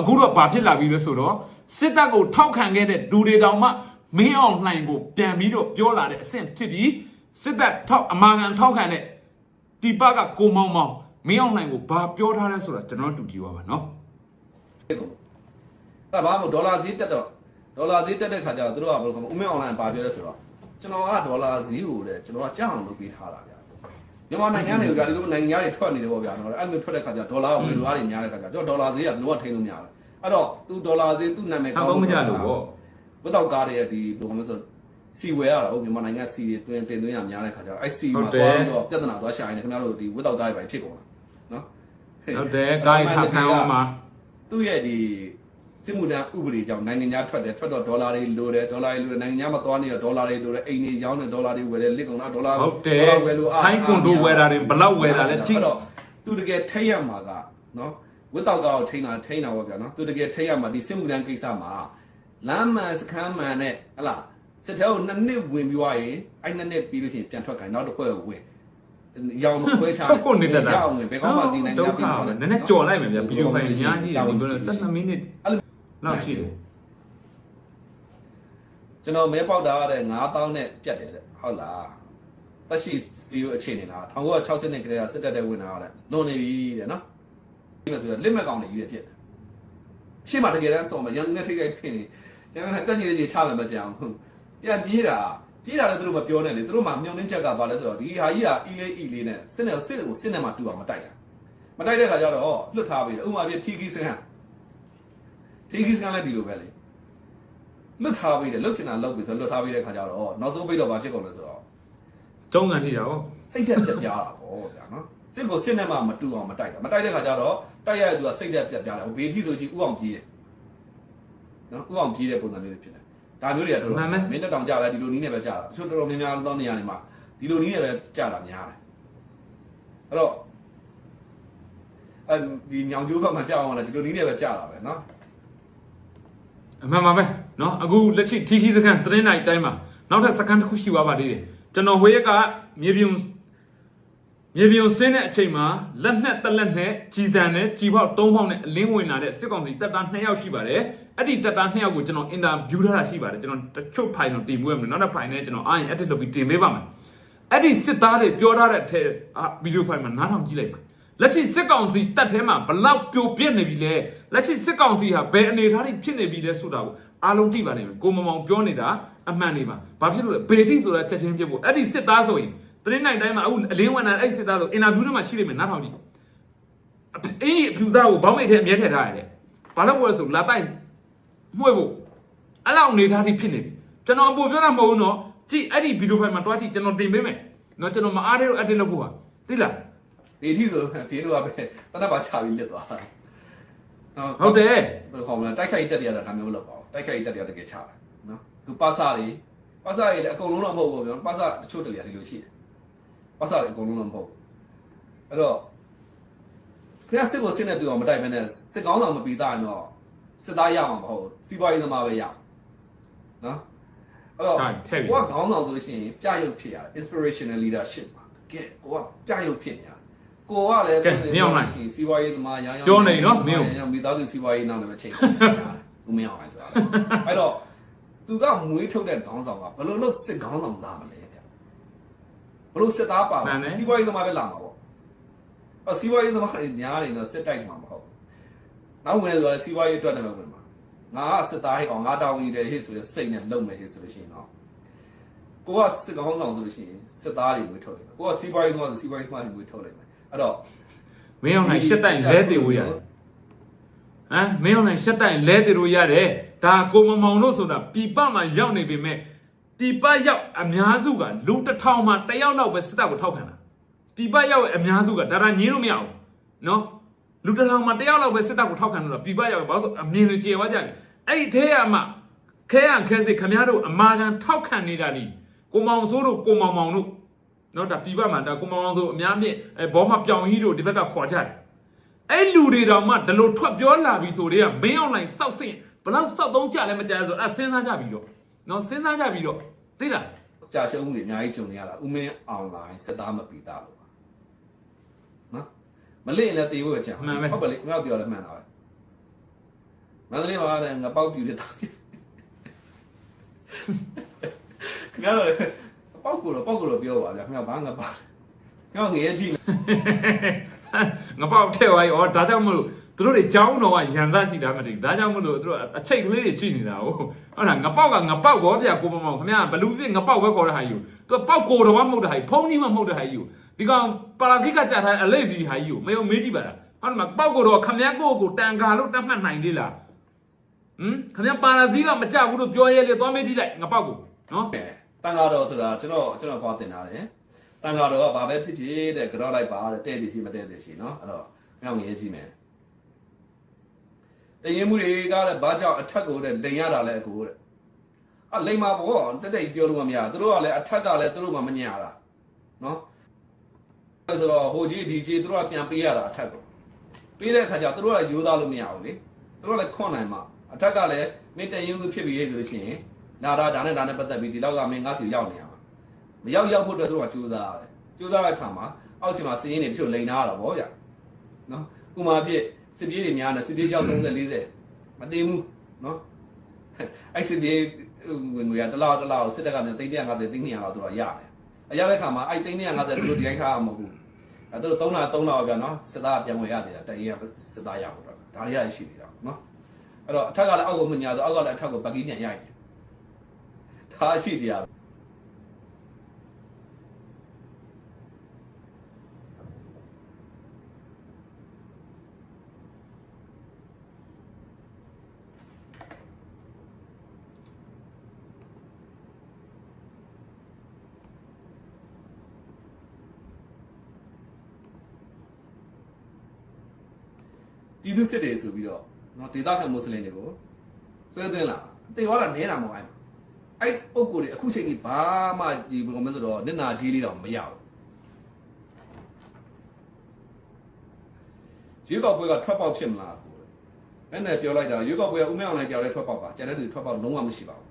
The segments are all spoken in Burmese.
အခုတော့ဘာဖြစ်လာပြီလဲဆိုတော့စစ်တပ်ကိုထောက်ခံခဲ့တဲ့လူတွေတောင်မှမင်းအောင်လှိုင်ကိုပြန်ပြီးတော့ပြောလာတဲ့အဆင့်ဖြစ်ပြီးစစ်တပ်ထောက်အမာခံထောက်ခံတဲ့ဒီပကကိုမောင်မောင်မင်းအောင်လှိုင်ကိုဘာပြောထားလဲဆိုတာကျွန်တော်တို့တူကြည့်ပါပါနော်အဲ့ဘာမို့ဒေါ်လာဈေးတက်တော့ဒေါ်လာဈေးတက်တဲ့ခါကျတော့သူတို့ကဘယ်လိုခေါ်မလဲဦးမင်းအွန်လိုင်းပါပြောလဲဆိုတော့ကျွန်တော်ကဒေါ်လာဈေးကိုတဲ့ကျွန်တော်ကကြောက်အောင်လုပ်ပေးထားတာဗျာ မြန်မာနိုင်ငံတွေကဒီလိုနိုင်ငံတွေထွက်နေတယ်ပေါ့ဗျာနော်အဲ့လိုထွက်တဲ့ခါကျဒေါ်လာကဝယ်လိုအားတွေများတဲ့ခါကျကျွန်တော်ဒေါ်လာဈေးကလုံးဝထိန်းလို့မရဘူးအဲ့တော့သူဒေါ်လာဈေးသူ့နာမည်ဟာကောင်းမကြလို့ပေါ့ဘုတော့ကားတွေဒီဘယ်လိုခေါ်မလဲဆိုစီဝယ်ရတာဟုတ်မြန်မာနိုင်ငံစီတွေတွင်တင်သွင်းရများတဲ့ခါကျတော့အဲ့စီမှာသွားပြီးတော့ပြဿနာသွားရှာရင်ခင်ဗျားတို့ဒီဝတ်တော့ကားတွေပဲဖြစ်ကုန်တာနော်ဟုတ်တယ်ကိုင်းထားခံအောင်မှာသူ့ရဲ့ဒီ စစ်မှုထမ်းဥပဒေကြောင့်နိုင်ငံခြားထွက်တယ်ထွက်တော့ဒေါ်လာတွေလိုတယ်ဒေါ်လာတွေလိုတယ်နိုင်ငံခြားမှာသွားနေတော့ဒေါ်လာတွေလိုတယ်အိမ်တွေရောင်းနေဒေါ်လာတွေဝယ်တယ်လစ်ကုန်တာဒေါ်လာဟုတ်တယ်ဒေါ်လာဝယ်လို့အားထိုင်းကွန်ဒိုဝယ်တာတွေဘလောက်ဝယ်တာလဲကြည့်အဲ့တော့သူတကယ်ထိတ်ရမှာကနော်ဝတ်တော့ကောက်ထိန်းတာထိန်းတာပေါ့ဗျာနော်သူတကယ်ထိတ်ရမှာဒီစစ်မှုထမ်းကိစ္စမှာလမ်းမှန်စခန်းမှန်နဲ့ဟလာစစ်တဲကိုနှစ်နှစ်ဝင်ပြီးွားရင်အဲ့နှစ်နှစ်ပြီးလို့ရှိရင်ပြန်ထွက်ခိုင်းနောက်တစ်ခွဲကိုဝင်ရောင်မခွဲချထုတ်ဖို့နေတတ်တာရောင်ဝင်ဘယ်ကောင်းမှဒီနိုင်ငံဒုက္ခပြီးပဲတော့နည်းနည်းကြော်လိုက်မယ်ဗျာဗီဒီယိုဖိုင်အများကြီးတယ်ဒီပြောလို့12မိနစ်လော က်ရှိတယ်ကျွန်တော်မဲပေါက်တာရတဲ့9000နဲ့ပြတ်တယ်တဲ့ဟုတ်လားတက်ရှိ0အခြေအနေလား1960နှစ်ကလေးကစစ်တပ်တဲ့ဝင်လာတဲ့လွန်နေပြီတဲ့နော်ဒီမှာဆိုတော့လက်မဲ့ကောင်တွေကြီးပဲဖြစ်တယ်ရှေ့မှာတကယ်တမ်းစုံမှာရန်နေထိတ်ခိုက်ဖြစ်နေရန်နေတက်ကြီးကြီးချမယ်မကြအောင်ပြန်ပြေးတာပြေးတာလည်းသူတို့မပြောနဲ့လေသူတို့မှမြုံနှင်းချက်ကဘာလဲဆိုတော့ဒီဟာကြီးကအီလေးအီလေးနဲ့စစ်နဲ့စစ်ကိုစစ်နဲ့မှတူအောင်မတိုက်တာမတိုက်တဲ့ခါကျတော့လွတ်ထားပြီဥပမာပြထီကီစကန် ထီကီစကန်လည်းဒီလိုပဲလေလွတ်ထားပေးတယ်လွတ်ချင်တာလွတ်ပြီဆိုလွတ်ထားပေးတဲ့ခါကျတော့နောက်ဆုံးပိတ်တော့ဘာဖြစ်ကုန်လဲဆိုတော့ကျုံးကန်ထိတာဟုတ်စိတ်သက်ပြက်ပြားတာပေါ့ဗျာနော်စစ်ကိုစစ်နဲ့မှမတူအောင်မတိုက်တာမတိုက်တဲ့ခါကျတော့တိုက်ရတဲ့သူကစိတ်သက်ပြက်ပြားတယ်ဘေးထီဆိုရှိဥအောင်ပြေးတယ်နော်ဥအောင်ပြေးတဲ့ပုံစံမျိုးတွေဖြစ်တယ်ဒါမျိုးတွေကတော်တော်မင်းတက်တောင်ကြလဲဒီလိုနီးနဲ့ပဲကြတာတချို့တော်တော်များများသောနေရာတွေမှာဒီလိုနီးနဲ့ပဲကြတာများတယ်အဲ့တော့အဲဒီညောင်ကျိုးဘက်မှာကြောက်အောင်လဲဒီလိုနီးနဲ့ပဲကြတာပဲနော် အမှန်ပါပဲเนาะအခုလက်ရှိထီခီစကန်သတင်းနိုင်တိုင်းမှာနောက်ထပ်စကန်တစ်ခုရှိသွားပါသေးတယ်ကျွန်တော်ဝေးကမြေပြုံမြေပြုံဆင်းတဲ့အချိန်မှာလက်နဲ့တက်လက်နဲ့ကြီးစံနဲ့ကြီးပေါက်၃ပေါက်နဲ့အလင်းဝင်လာတဲ့စစ်ကောင်စီတပ်သား2ယောက်ရှိပါတယ်အဲ့ဒီတပ်သား2ယောက်ကိုကျွန်တော်အင်တာဗျူးထားတာရှိပါတယ်ကျွန်တော်တချို့ဖိုင်တော့တင်ပေးရမယ်နောက်တစ်ဖိုင်နဲ့ကျွန်တော်အားရင် edit လုပ်ပြီးတင်ပေးပါမယ်အဲ့ဒီစစ်သားတွေပြောထားတဲ့အထက်ဗီဒီယိုဖိုင်မှာနားထောင်ကြည့်လိုက်ပါ လက်ရှိစစ်ကောင်စီတပ်ထဲမှာဘလောက်ပြိုပြက်နေပြီလဲလက်ရှိစစ်ကောင်စီဟာဘယ်အနေအထားတွေဖြစ်နေပြီလဲဆိုတာကိုအားလုံးသိပါနိုင်မယ်ကိုမမောင်ပြောနေတာအမှန်နေပါဘာဖြစ်လို့လဲဘေတိဆိုတာချက်ချင်းပြဖို့အဲ့ဒီစစ်သားဆိုရင်သတင်းနိုင်တိုင်းမှာအခုအလင်းဝင်လာအဲ့ဒီစစ်သားဆိုအင်တာဗျူးတွေမှာရှိနေမယ်နားထောင်ကြည့်အေးအဖြူသားကိုဘောင်းမိတ်ထဲအမြဲထည့်ထားရတယ်ဘာလို့လဲဆိုလာပိုင်မှွေဖို့အဲ့လောက်အနေထားတွေဖြစ်နေပြီကျွန်တော်အပေါ်ပြောတာမဟုတ်ဘူးနော်ကြည့်အဲ့ဒီဗီဒီယိုဖိုင်မှာတွားကြည့်ကျွန်တော်တင်ပေးမယ်နော်ကျွန်တော်မအားသေးလို့ edit လုပ်ဖို့ပါသိလား ဒီထီဆိုဒီလိုကပဲတနက်ပါချပြီးလစ်သွားတာဟုတ်တယ်ဘယ်လိုခေါ်မလဲတိုက်ခိုက်တက်ရတာဒါမျိုးမလုပ်ပါဘူးတိုက်ခိုက်တက်ရတကယ်ချတယ်နော်သူပါစာတွေပါစာတွေလည်းအကုန်လုံးတော့မဟုတ်ဘူးပြောပါစာတချို့တလေဒီလိုရှိတယ်ပါစာတွေအကုန်လုံးတော့မဟုတ်ဘူးအဲ့တော့ခင်ဗျားစစ်ကိုစစ်နေတူအောင်မတိုက်ဘဲနဲ့စစ်ကောင်းဆောင်မပြီးသားရင်တော့စစ်သားရမှာမဟုတ်ဘူးစီးပွားရေးသမားပဲရနော်အဲ့တော့ဟုတ်ထည့်ပြီကိုကခေါင်းဆောင်ဆိုလို့ရှိရင်ပြရုပ်ဖြစ်ရတယ် inspirational leadership ပါကဲကိုကပြရုပ်ဖြစ်နေရတယ် ကိုကလည်းကဲမင်းအောင်လိုက်စီးပွားရေးသမားရောင်းရောင်းပြောနေနော်မင်းအောင်ရောင်းမိသားစုစီးပွားရေးနောက်လည်းပဲချိန်နေရတယ်ဦးမင်းအောင်လိုက်ဆိုတာလေအဲ့တော့သူကမွေးထုတ်တဲ့ခေါင်းဆောင်ကဘယ်လိုလုပ်စစ်ခေါင်းဆောင်လာမလဲဗျဘယ်လိုစစ်သားပါမှန်တယ်စီးပွားရေးသမားပဲလာမှာပေါ့အော်စီးပွားရေးသမားတွေများနေတော့စစ်တိုက်မှာမဟုတ်ဘူးနောက်ဝင်ဆိုတော့စီးပွားရေးအတွက်လည်းပဲဝင်မှာငါကစစ်သားဟဲ့ကောင်ငါတောင်းနေတယ်ဟဲ့ဆိုရယ်စိတ်နဲ့လုံမယ်ဟဲ့ဆိုလို့ရှိရင်တော့ကိုကစစ်ကောင်းဆောင်ဆိုလို့ရှိရင်စစ်သားတွေဝေထုတ်လိုက်မယ်ကိုကစီးပွားရေးသမားဆိုစီးပွားရေးသမားတွေဝေထုတ်လိုက်မယ် အဲ့တော့မင်းအောင်နိုင်ရှက်တိုင်လဲတေလို့ရတယ်ဟမ်မင်းအောင်နိုင်ရှက်တိုင်လဲတေလို့ရတယ်ဒါကိုမမောင်တို့ဆိုတာပြပမှာရောက်နေပေမဲ့ပြပရောက်အများစုကလူတစ်ထောင်မှတစ်ယောက်လောက်ပဲစစ်တပ်ကိုထောက်ခံတာပြပရောက်ရဲ့အများစုကဒါဒါညင်းလို့မရဘူးနော်လူတစ်ထောင်မှတစ်ယောက်လောက်ပဲစစ်တပ်ကိုထောက်ခံလို့ပြပရောက်ဘာလို့ဆိုအမြင်တွေကျေသွားကြတယ်အဲ့ဒီထဲကမှခဲရခဲစစ်ခမည်းတော်အမာခံထောက်ခံနေတာဒီကိုမောင်စိုးတို့ကိုမောင်မောင်တို့ နော်ဒါပြပမှာဒါကိုမောင်အောင်ဆိုအများမြင့်အဲဘောမှာပြောင်ကြီးတို့ဒီဘက်ကခေါ်ကြတယ်အဲ့လူတွေတောင်မှဒီလိုထွက်ပြောလာပြီဆိုတော့မင်းအောင်လိုင်းစောက်စင်ဘလောက်စောက်သုံးကြလဲမကြလဲဆိုအဲ့စဉ်းစားကြပြီတော့နော်စဉ်းစားကြပြီတော့သိလားကြာရှုံးမှုတွေအများကြီးကြုံနေရတာဥမင်းအွန်လိုင်းစက်သားမပီသားလို့ပါနော်မလင့်ရင်လည်းတေးဖို့ပဲချင်ဟုတ်ပါလေခင်ဗျားပြောလဲမှန်တာပဲမန္တလေးမှာတဲ့ငပေါက်ပြူတဲ့တောက်ကြည့်ခင်ဗျားတို့ ပေါက်ကိုတော့ပေါက်ကိုတော့ပြောပါဗျာခင်ဗျားဘာငပေါက်ခင်ဗျားငရဲကြီးငါပေါက်ထဲသွားရောဒါကြောင့်မလို့သူတို့တွေကြောင်းတော်ကရန်သားရှိတာမသိဘူးဒါကြောင့်မလို့သူတို့အချိတ်ကလေးတွေရှိနေတာဟုတ်ဟုတ်လားငါပေါက်ကငါပေါက်ကောဗျာကိုမမောင်ခင်ဗျာဘလူးပြငါပေါက်ပဲခေါ်တဲ့ဟာယူသူပေါက်ကိုတော်မမဟုတ်တဲ့ဟာဖုံးကြီးမမဟုတ်တဲ့ဟာယူဒီကောင်ပါလာဖိကကြာထားအလေးစီဟာယူမယုံမေးကြည့်ပါလားဟုတ်လားပေါက်ကိုတော်ခင်ဗျာကိုကိုတန်ကာလို့တတ်မှတ်နိုင်သေးလားဟမ်ခင်ဗျာပါလာဖိကမကြဘူးလို့ပြောရဲလေသွားမေးကြည့်လိုက်ငါပေါက်ကိုနော် တန်ဃာတော်ဆိုတာကျွန်တော်ကျွန်တော်သွားတင်ထားတယ်တန်ဃာတော်ကဘာပဲဖြစ်ဖြစ်တဲ့ကြောက်လိုက်ပါတဲ့တဲ့တည်ရှိမတဲ့တည်ရှိเนาะအဲ့တော့ငောင်ငရဲကြီးမယ်တရင်မှုတွေကလည်းဘာကြောင့်အထက်ကိုတဲ့လိန်ရတာလဲအကိုတဲ့အလိန်မှာပေါ့တက်တက်ပြောလို့မရသူတို့ကလည်းအထက်ကလည်းသူတို့မှမညတာเนาะဆိုတော့ဟိုကြီးဒီကြီးသူတို့ကပြန်ပေးရတာအထက်ကိုပေးတဲ့အခါကျသူတို့ကယူသားလို့မရဘူးလေသူတို့ကလည်းခွန်နိုင်မှာအထက်ကလည်းမင်းတရင်မှုဖြစ်ပြီးရေးဆိုလို့ရှိရင် လာတာဒါနဲ့ဒါနဲ့ပတ်သက်ပြီးဒီလောက်ကမင်းငါ့စီရောက်နေရမှာမရောက်ရောက်ဖို့အတွက်သူတို့ကကြိုးစားရတယ်ကြိုးစားတဲ့အခါမှာအောက်ချင်မှာစီးရင်တွေဖြစ်လိန်နာရတာဗောဗျနော်ဥမာဖြစ်စစ်ပြေးတွေများနေစစ်ပြေးရောက်30 40မတင်ဘူးနော်အဲ့စစ်ပြေးဝင်ငွေရတစ်လောက်တစ်လောက်စစ်တပ်ကလည်း350 300လောက်သူတို့ရတယ်အရတဲ့အခါမှာအဲ့350သူတို့ဒီတိုင်းခါမှာမဟုတ်ဘူးအဲ့သူတို့3လ3လဗျာနော်စစ်သားပြန်ဝင်ရသေးတာတရင်ကစစ်သားရဖို့တော့ဒါတွေရရှိနေတာနော်အဲ့တော့အထက်ကလည်းအောက်ကိုမညာတော့အောက်ကလည်းအထက်ကိုဘက်ကီးပြန်ရိုက်တ ယ်ဒါရှိတရား ပြည်သူစစ်တွေဆိုပြီးတော့เนาะဒေသခံမွတ်စလင်တွေကိုဆွဲသွင်းလာတေဟောတာနဲတာမဟုတ်အဲ့ အဲ့ပုံကိုယ်တွေအခုချိန်ကြီးဘာမှဒီဘယ်လိုမှဆိုတော့နစ်နာကြီးလေးတော့မရဘူးရွေးကောက်ပွဲကထွက်ပေါက်ဖြစ်မလားကိုအဲ့နဲ့ပြောလိုက်တာရွေးကောက်ပွဲကဦးမင်းအောင်နိုင်ပြောတဲ့ထွက်ပေါက်ပါကျန်တဲ့သူထွက်ပေါက်လုံးဝမရှိပါဘူး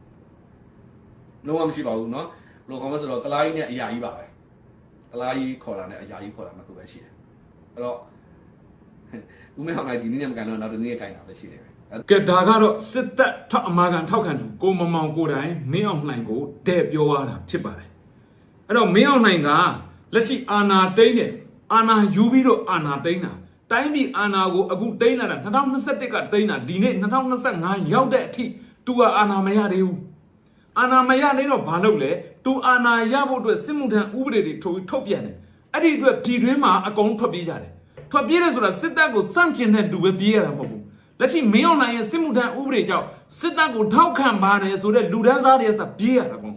လုံးဝမရှိပါဘူးเนาะဘယ်လိုကောင်းလဲဆိုတော့ကလားကြီးနဲ့အရာကြီးပါပဲကလားကြီးခေါ်တာနဲ့အရာကြီးခေါ်တာနှစ်ခုပဲရှိတယ်အဲ့တော့ ဦးမင်းအောင်လိုက်ဒီနေ့နဲ့မကန်တော့နောက်တစ်နေ့ကင်တာပဲရှိတယ်ပဲအဲ့ ကဲဒါကတော့စစ်တပ်ထောက်အမာခံထောက်ခံသူကိုမမောင်ကိုတိုင်မင်းအောင်လှိုင်ကိုတဲ့ပြောရတာဖြစ်ပါတယ်အဲ့တော့မင်းအောင်လှိုင်ကလက်ရှိအာဏာတိမ့်တယ်အာဏာယူပြီးတော့အာဏာတိမ့်တာတိုင်းပြည်အာဏာကိုအခုတိမ့်လာတာ2021ကတိမ့်တာဒီနေ့2025ရောက်တဲ့အထိသူကအာဏာမရသေးဘူးအာဏာမရသေးတော့ဘာလုပ်လဲသူအာဏာရဖို့အတွက်စစ်မှုထမ်းဥပဒေတွေထုတ်ထုတ်ပြန်တယ်အဲ့ဒီအတွက်ပြည်တွင်းမှာအကုန်ထွက်ပြေးကြတယ်ထွက်ပြေးတယ်ဆိုတာစစ်တပ်ကိုစန့်ကျင်တဲ့လူပဲပြေးရတာမဟုတ်ဘူး လက်ရှိမင်းအောင်လှိုင်ရဲ့စစ်မှုထမ်းဥပဒေကြောင့်စစ်တပ်ကိုထောက်ခံပါတယ်ဆိုတဲ့လူဒန်းစားတွေဆက်ပြေးရတာကော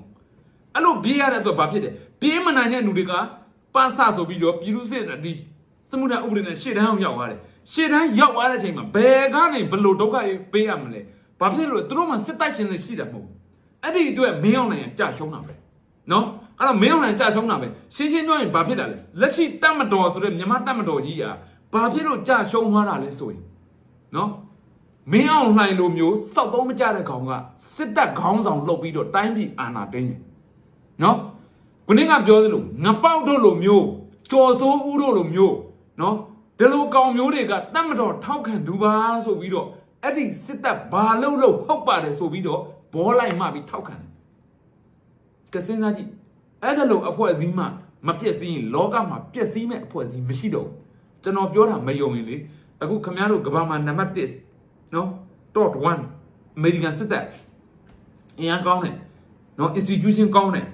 အဲ့လိုပြေးရတဲ့အတွက်ဘာဖြစ်တယ်ပြေးမနိုင်တဲ့လူတွေကပန်းဆဆိုပြီးတော့ပြည်သူစစ်ဒီစစ်မှုထမ်းဥပဒေနဲ့ရှေ့တန်းအောင်ရောက်သွားတယ်ရှေ့တန်းရောက်သွားတဲ့အချိန်မှာဘယ်ကနေဘလို့ဒုက္ခရေးပေးရမလဲဘာဖြစ်လို့သူတို့မှစစ်တိုက်ခြင်းလည်းရှိတာမဟုတ်ဘူးအဲ့ဒီအတွက်မင်းအောင်လှိုင်ကကြာရှုံးတာပဲနော်အဲ့တော့မင်းအောင်လှိုင်ကြာရှုံးတာပဲရှင်းရှင်းပြောရင်ဘာဖြစ်တာလဲလက်ရှိတတ်မတော်ဆိုတဲ့မြန်မာတတ်မတော်ကြီးကဘာဖြစ်လို့ကြာရှုံးသွားတာလဲဆိုရင်နော် မင်းအောင်လှိုင်လိုမျိုးစောက်သုံးမကြတဲ့ကောင်ကစစ်တပ်ခေါင်းဆောင်လှုပ်ပြီးတော့တိုင်းပြည်အာဏာသိမ်းတယ်နော်ခုနကပြောသလိုငပေါက်တို့လိုမျိုးကြော်စိုးဦးတို့လိုမျိုးနော်ဒီလိုကောင်မျိုးတွေကတတ်မတော်ထောက်ခံဒူပါဆိုပြီးတော့အဲ့ဒီစစ်တပ်ဘာလို့လို့ဟုတ်ပါတယ်ဆိုပြီးတော့ဘောလိုက်မှပြီးထောက်ခံတယ်ကစင်းသားကြည့်အဲ့ဒါလိုအဖွဲ့အစည်းမှမပြည့်စည်ရင်လောကမှာပြည့်စည်မဲ့အဖွဲ့အစည်းမရှိတော့ဘူးကျွန်တော်ပြောတာမယုံရင်လေအခုခမရတို့ကဘာမှာနံပါတ်1 နော် dot 1 American စစ်တပ်အင်အားကောင်းတယ်နော် institution ကောင်းတယ်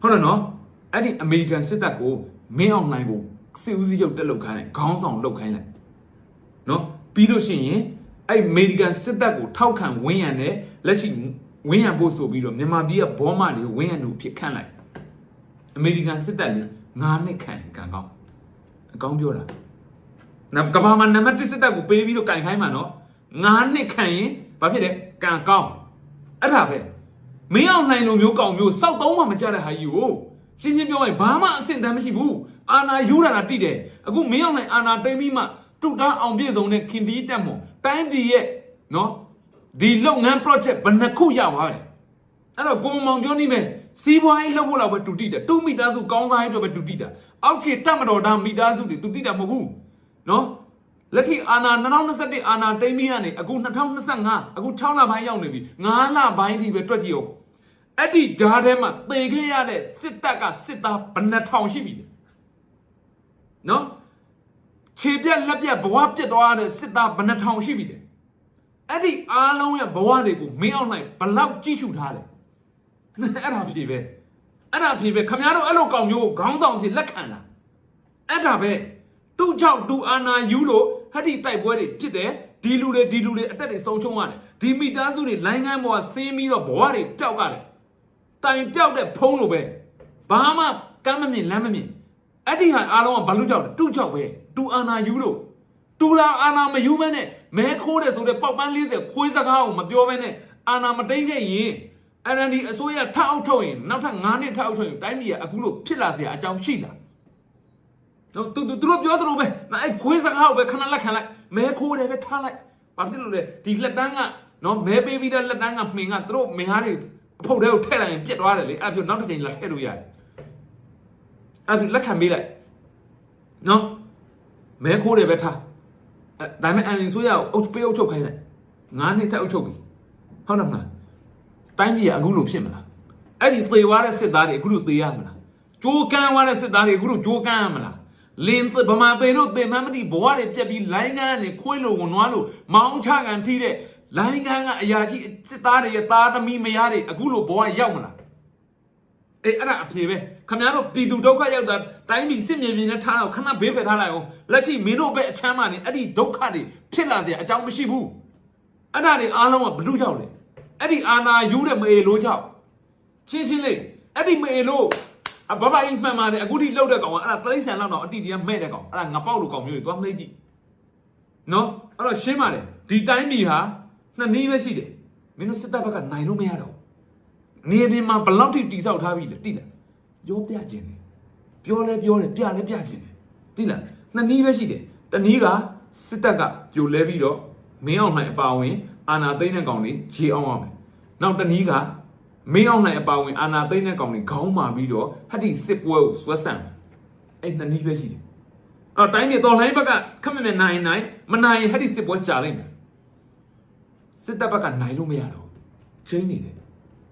ဟုတ်တယ်နော်အဲ့ဒီ American စစ်တပ်ကိုမင်းအောင်နိုင်ကိုစစ်ဦးစီးချုပ်တက်လုပ်ခိုင်းလိုက်ခေါင်းဆောင်လုပ်ခိုင်းလိုက်နော်ပြီးလို့ရှိရင်အဲ့ American စစ်တပ်ကိုထောက်ခံဝန်းရံတယ်လက်ရှိဝန်းရံဖို့ဆိုပြီးတော့မြန်မာပြည်ကဘောမတွေကိုဝန်းရံလို့ဖြစ်ခန့်လိုက် American စစ်တပ်လေငါးနှစ်ခံကံကောင်းအကောင်းပြောတာနကဘာမှာနံပါတ်1စစ်တပ်ကိုပေးပြီးတော့ကင်ခိုင်းမှာနော် ငါးနှစ်ခံရင်ဘာဖြစ်လဲကံကောင်းအဲ့ဒါပဲမင်းအောင်လှိုင်လိုမျိုးကောင်မျိုးစောက်သုံးမှမကြတဲ့ဟာကြီးကိုရှင်းရှင်းပြောရင်ဘာမှအဆင့်တန်းမရှိဘူးအာနာယူတာတာတိတယ်အခုမင်းအောင်လှိုင်အာနာတိမ့်ပြီးမှတုတ်တာအောင်ပြည့်စုံတဲ့ခင်တီးတက်မွန်တိုင်းပြည်ရဲ့နော်ဒီလုပ်ငန်း project ဘယ်နှခုရသွားတယ်အဲ့တော့ကိုမမောင်ပြောနေမယ်စီးပွားရေးလုပ်ဖို့လောက်ပဲတူတိတယ်တူမိသားစုကောင်းစားရေးအတွက်ပဲတူတိတာအောက်ခြေတက်မတော်တာမိသားစုတွေတူတိတာမဟုတ်ဘူးနော် လက်ရှိအာနာ2021အာနာတိမ့်ပြီးကနေအခု2025အခု6လပိုင်းရောက်နေပြီ9လပိုင်းဒီပဲတွက်ကြည့်အောင်အဲ့ဒီဂျားထဲမှာသေခဲ့ရတဲ့စစ်တပ်ကစစ်သားဘယ်နှထောင်ရှိပြီလဲနော်ခြေပြက်လက်ပြက်ဘဝပြက်သွားတဲ့စစ်သားဘယ်နှထောင်ရှိပြီလဲအဲ့ဒီအားလုံးရဲ့ဘဝတွေကိုမင်းအောင်နိုင်ဘလောက်ကြည့်ရှုထားလဲအဲ့ဒါဖြေပဲအဲ့ဒါဖြေပဲခမများတို့အဲ့လိုကောင်မျိုးကိုခေါင်းဆောင်ဖြစ်လက်ခံတာအဲ့ဒါပဲတူချောက်တူအာနာယူလို့ ဟက်ဒီတိုက်ပွဲတွေဖြစ်တယ်ဒီလူတွေဒီလူတွေအတက်တွေဆုံးချုံရတယ်ဒီမိသားစုတွေလိုင်းငန်းပေါ်ဆင်းပြီးတော့ဘဝတွေပျောက်ရတယ်တိုင်ပျောက်တဲ့ဖုံးလိုပဲဘာမှကမ်းမမြင်လမ်းမမြင်အဲ့ဒီဟာအားလုံးကဘာလို့ကြောက်လဲတူကြောက်ပဲတူအာနာယူလို့တူလာအာနာမယူမဲနဲ့မဲခိုးတယ်ဆိုတဲ့ပေါက်ပန်း40ခွေးစကားကိုမပြောဘဲနဲ့အာနာမတိန်ခဲ့ရင် NLD အစိုးရထောက်အုပ်ထုတ်ရင်နောက်ထပ်9နှစ်ထောက်အုပ်ထုတ်ရင်တိုင်းပြည်ကအခုလို့ဖြစ်လာစရာအကြောင်းရှိလား နော်သူသူတို့ပြောသလိုပဲငါအဲ့ခွေးစကားကိုပဲခဏလက်ခံလိုက်မဲခိုးတယ်ပဲထားလိုက်ဘာဖြစ်လို့လဲဒီလက်တန်းကနော်မဲပေးပြီးတဲ့လက်တန်းကမှင်ကသူတို့မင်းဟားတွေအဖုတ်ထဲကိုထည့်လိုက်ရင်ပြက်သွားတယ်လေအဲ့ဒါဖြစ်နောက်တစ်ချိန်လက်ထည့်လို့ရတယ်အဲ့ဒါလက်ခံပေးလိုက်နော်မဲခိုးတယ်ပဲထားအဲ့ဒါပေမဲ့အန်ဆိုရကိုအုပ်ပေးအုပ်ချုပ်ခိုင်းလိုက်ငါးနှစ်ထက်အုပ်ချုပ်ပြီဟုတ်တယ်မလားတိုင်းပြည်ကအခုလိုဖြစ်မလားအဲ့ဒီသေသွားတဲ့စစ်သားတွေအခုလိုသေရမလားကြိုးကန်းသွားတဲ့စစ်သားတွေအခုလိုကြိုးကန်းရမလား လင်းဗမာပေတို့ပင်မမတိဘဝတွေပြက်ပြီးလိုင်းကန်းကနေခွေးလိုကိုနွားလိုမောင်းချကန်ထိတဲ့လိုင်းကန်းကအရာကြီးစစ်သားတွေရဲ့သားသမီးမယားတွေအခုလိုဘဝရောက်မလားအေးအဲ့ဒါအဖြေပဲခမရတို့ပြည်သူဒုက္ခရောက်တာတိုင်းပြည်စစ်မြေပြင်နဲ့ထားတော့ခဏဘေးဖယ်ထားလိုက်အောင်လက်ရှိမင်းတို့ပဲအချမ်းမှနေအဲ့ဒီဒုက္ခတွေဖြစ်လာစရာအကြောင်းမရှိဘူးအဲ့ဒါတွေအားလုံးကဘလူကြောက်လေအဲ့ဒီအာနာယူတဲ့မအေလို့ကြောက်ရှင်းရှင်းလေးအဲ့ဒီမအေလို့ အဘဘအိမ်မှန်ပါတယ်အခုထိလှုပ်တဲ့ကောင်ကအဲ့ဒါတိရစ္ဆာန်လောက်တော့အတိတရားမဲ့တဲ့ကောင်အဲ့ဒါငပေါက်လိုကောင်မျိုးတွေသွားမလေးကြည့်နော်အဲ့တော့ရှင်းပါတယ်ဒီတိုင်းပြည်ဟာနှစ်နည်းပဲရှိတယ်မင်းတို့စစ်တပ်ဘက်ကနိုင်လို့မရတော့ဘူးနေပြင်မှာဘယ်လောက်ထိတိဆောက်ထားပြီလဲတိလားပြောပြခြင်းတယ်ပြောလဲပြောတယ်ပြလဲပြခြင်းတယ်တိလားနှစ်နည်းပဲရှိတယ်တနည်းကစစ်တပ်ကပြိုလဲပြီးတော့မင်းအောင်နိုင်အပါဝင်အာနာသိမ့်တဲ့ကောင်တွေခြေအောင်အောင်မယ်နောက်တနည်းက မင်းအောင်နိုင်အပါဝင်အာနာသိမ့်တဲ့ကောင်တွေခေါင်းမာပြီးတော့ဟတ်ဒီစစ်ပွဲကိုဆွဲဆန့်တယ်အဲ့နှစ်နည်းပဲရှိတယ်အဲ့တော့တိုင်းပြည်တော်လိုင်းဘက်ကခက်မမဲ့နိုင်နိုင်မနိုင်ရင်ဟတ်ဒီစစ်ပွဲကြာလိမ့်မယ်စစ်တပ်ဘက်ကနိုင်လို့မရတော့ဘူးချင်းနေတယ်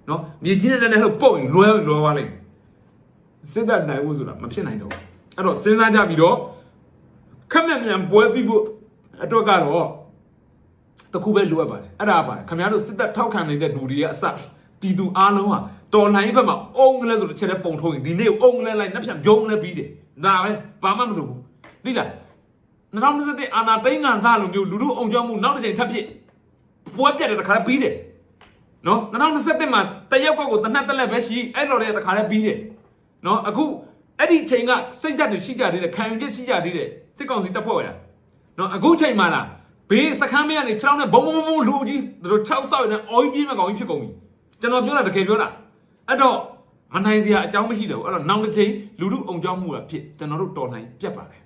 နော်မြေကြီးနဲ့လည်းလှုပ်ပုတ်ရင်လွဲလွဲသွားလိမ့်မယ်စစ်တပ်နိုင်ဖို့ဆိုတာမဖြစ်နိုင်တော့ဘူးအဲ့တော့စဉ်းစားကြပြီးတော့ခက်မက်မြန်ပွဲပြီးဖို့အတွက်ကတော့တခုပဲလိုအပ်ပါတယ်အဲ့ဒါပါခင်ဗျားတို့စစ်တပ်ထောက်ခံနေတဲ့လူတွေရဲ့အစ ပြည်သူအားလုံးဟာတော်လှန်ရေးဘက်မှာအုံကလေးဆိုတစ်ချက်တည်းပုံထုတ်ရင်ဒီနေ့ကိုအုံကလေးလိုက်နှက်ဖြန်ပြုံးလဲပြီးတယ်ဒါပဲဘာမှမလုပ်ဘူးသိလား2021အာနာသိန်းငံသားလိုမျိုးလူလူအုံကြောင်းမှုနောက်တစ်ချိန်ထပ်ဖြစ်ပွဲပြတ်တဲ့တခါတည်းပြီးတယ်နော်2021မှာတရက်ကွက်ကိုတနတ်တက်လက်ပဲရှိအဲ့လိုတဲ့တခါတည်းပြီးတယ်နော်အခုအဲ့ဒီချိန်ကစိတ်ဓာတ်တွေရှိကြသေးတယ်ခံယူချက်ရှိကြသေးတယ်စစ်ကောင်စီတပ်ဖွဲ့ရနော်အခုချိန်မှာလားဘေးစခန်းမေးကနေခြေထောက်နဲ့ဘုံဘုံဘုံဘုံလူကြီးတို့6ဆောက်ရတဲ့အော်ကြီးပြေးမဲ့ကောင်ကြီးဖြစ်ကုန်ပြီ ကျွန်တော်ပြောတာတကယ်ပြောတာအဲ့တော့မနိုင်စရာအကြောင်းမရှိတော့ဘူးအဲ့တော့နောက်တစ်ချိန်လူလူအောင်ကြောင်းမှုတာဖြစ်ကျွန်တော်တို့တော်လှန်ပြတ်ပါတယ်